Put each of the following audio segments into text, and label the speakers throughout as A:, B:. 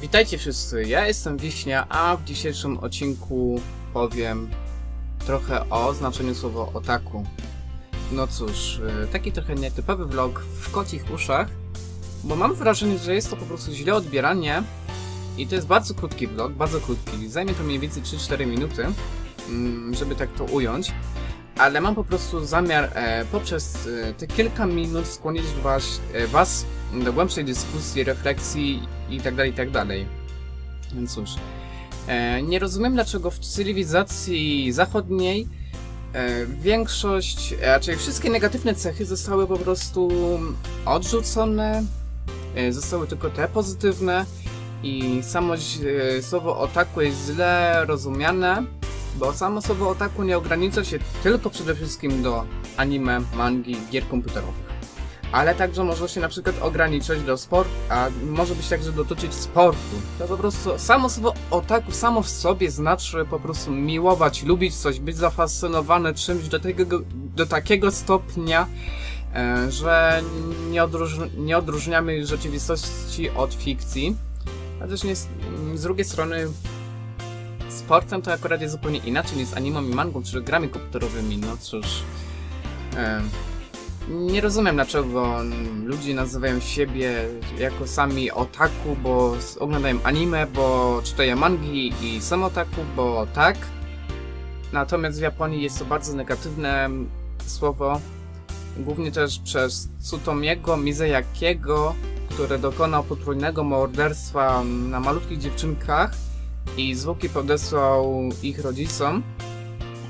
A: Witajcie wszyscy, ja jestem Wiśnia, a w dzisiejszym odcinku powiem trochę o znaczeniu słowa otaku. No cóż, y, taki trochę nietypowy vlog w kocich uszach, bo mam wrażenie, że jest to po prostu źle odbieranie i to jest bardzo krótki vlog, bardzo krótki, zajmie to mniej więcej 3-4 minuty, mm, żeby tak to ująć, ale mam po prostu zamiar e, poprzez e, te kilka minut skłonić was, e, was do głębszej dyskusji, refleksji i tak dalej, i tak. Więc cóż, e, nie rozumiem dlaczego w cywilizacji zachodniej e, większość, raczej wszystkie negatywne cechy zostały po prostu odrzucone, e, zostały tylko te pozytywne i samo słowo otaku jest źle rozumiane, bo samo słowo otaku nie ogranicza się tylko przede wszystkim do anime, mangi, gier komputerowych ale także może się na przykład ograniczać do sportu, a może być także dotyczyć sportu. To po prostu samo słowo otaku samo w sobie znaczy po prostu miłować, lubić coś, być zafascynowany czymś do, tego, do takiego stopnia, e, że nie, nie odróżniamy rzeczywistości od fikcji. A też nie, z drugiej strony sportem to akurat jest zupełnie inaczej niż animą i mangą, czy grami komputerowymi, no cóż... E, nie rozumiem, dlaczego ludzie nazywają siebie jako sami otaku, bo oglądają anime, bo czytają mangi i są otaku, bo tak. Natomiast w Japonii jest to bardzo negatywne słowo, głównie też przez Tsutomiego Mizeyakiego, który dokonał potrójnego morderstwa na malutkich dziewczynkach i zwłoki podesłał ich rodzicom,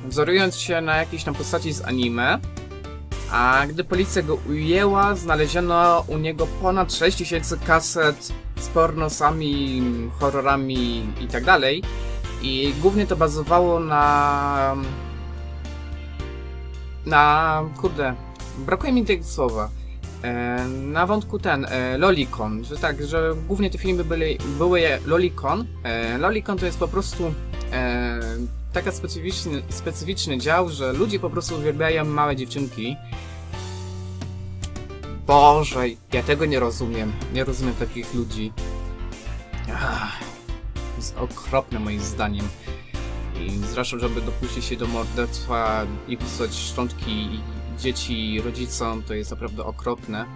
A: wzorując się na jakiejś tam postaci z anime. A gdy policja go ujęła, znaleziono u niego ponad 6000 kaset z pornosami, horrorami i tak. I głównie to bazowało na... Na... kurde... Brakuje mi tego słowa. E, na wątku ten, e, Lolicon, że tak, że głównie te filmy były, były Lolicon. E, Lolicon to jest po prostu taka specyficzny, specyficzny dział, że ludzie po prostu uwielbiają małe dziewczynki. Boże, ja tego nie rozumiem. Nie rozumiem takich ludzi. Ach, jest okropne moim zdaniem. I zresztą, żeby dopuścić się do morderstwa i wysłać szczątki dzieci rodzicom, to jest naprawdę okropne.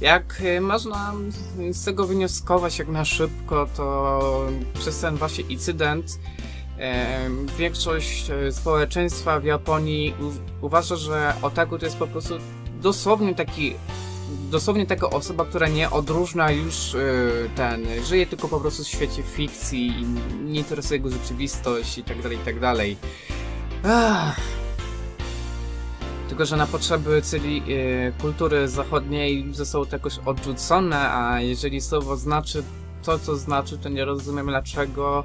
A: Jak y, można z tego wnioskować jak na szybko, to przez ten właśnie incydent e, większość e, społeczeństwa w Japonii uważa, że otaku to jest po prostu dosłownie taki dosłownie taka osoba, która nie odróżnia już y, ten, żyje tylko po prostu w świecie fikcji i nie interesuje go rzeczywistość i tak dalej, i tak dalej. Ach. Tylko, że na potrzeby cywili, y, kultury zachodniej zostało to jakoś odrzucone, a jeżeli słowo znaczy to, co znaczy, to nie rozumiem dlaczego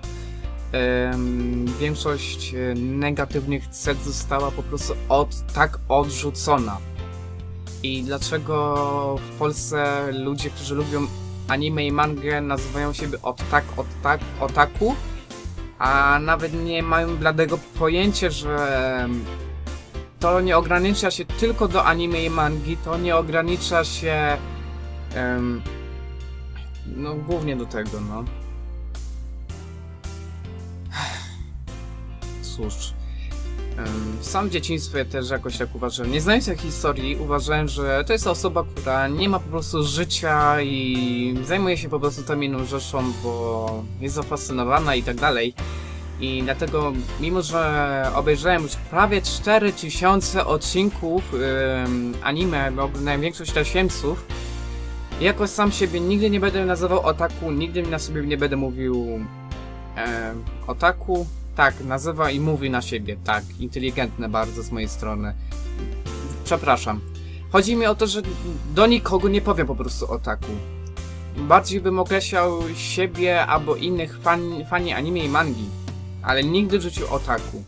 A: większość y, negatywnych cech została po prostu od, tak odrzucona. I dlaczego w Polsce ludzie, którzy lubią anime i mangę nazywają siebie od tak, od tak, otaku, a nawet nie mają bladego pojęcia, że to nie ogranicza się tylko do anime i mangi, to nie ogranicza się em, no głównie do tego, no. Cóż. Sam w dzieciństwie też jakoś tak uważałem. Nie znając tej historii, uważałem, że to jest osoba, która nie ma po prostu życia i zajmuje się po prostu tą inną rzeczą, bo jest zafascynowana i tak dalej. I dlatego, mimo że obejrzałem już prawie 4000 odcinków ym, anime, bo oglądałem większość tasiemców, jakoś sam siebie nigdy nie będę nazywał otaku, nigdy na sobie nie będę mówił em, otaku. Tak, nazywa i mówi na siebie, tak, inteligentne bardzo z mojej strony. Przepraszam. Chodzi mi o to, że do nikogo nie powiem po prostu otaku. Bardziej bym określał siebie albo innych fani anime i mangi ale nigdy w życiu otaku.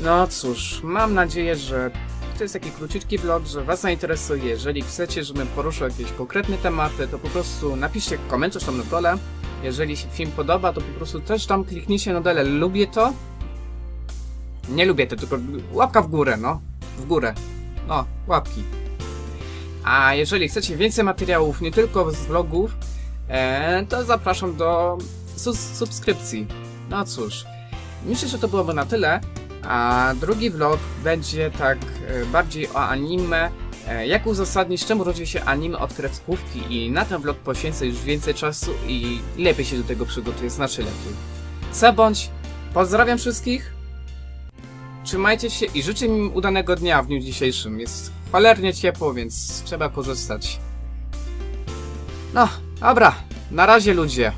A: No cóż, mam nadzieję, że to jest taki króciutki vlog, że Was zainteresuje. Jeżeli chcecie, żebym poruszył jakieś konkretne tematy, to po prostu napiszcie komentarz tam na dole. Jeżeli się film podoba, to po prostu też tam kliknijcie na dole lubię to. Nie lubię to, tylko łapka w górę, no. W górę. No, łapki. A jeżeli chcecie więcej materiałów, nie tylko z vlogów, e, to zapraszam do subskrypcji. No cóż, myślę, że to byłoby na tyle. A drugi vlog będzie tak e, bardziej o anime. E, jak uzasadnić, czemu rodzi się anime od kreskówki i na ten vlog poświęcę już więcej czasu i lepiej się do tego przygotuję, znaczy lepiej. Co bądź, pozdrawiam wszystkich. Trzymajcie się i życzę mi udanego dnia w dniu dzisiejszym. Jest cholernie ciepło, więc trzeba korzystać. No, dobra. Na razie ludzie.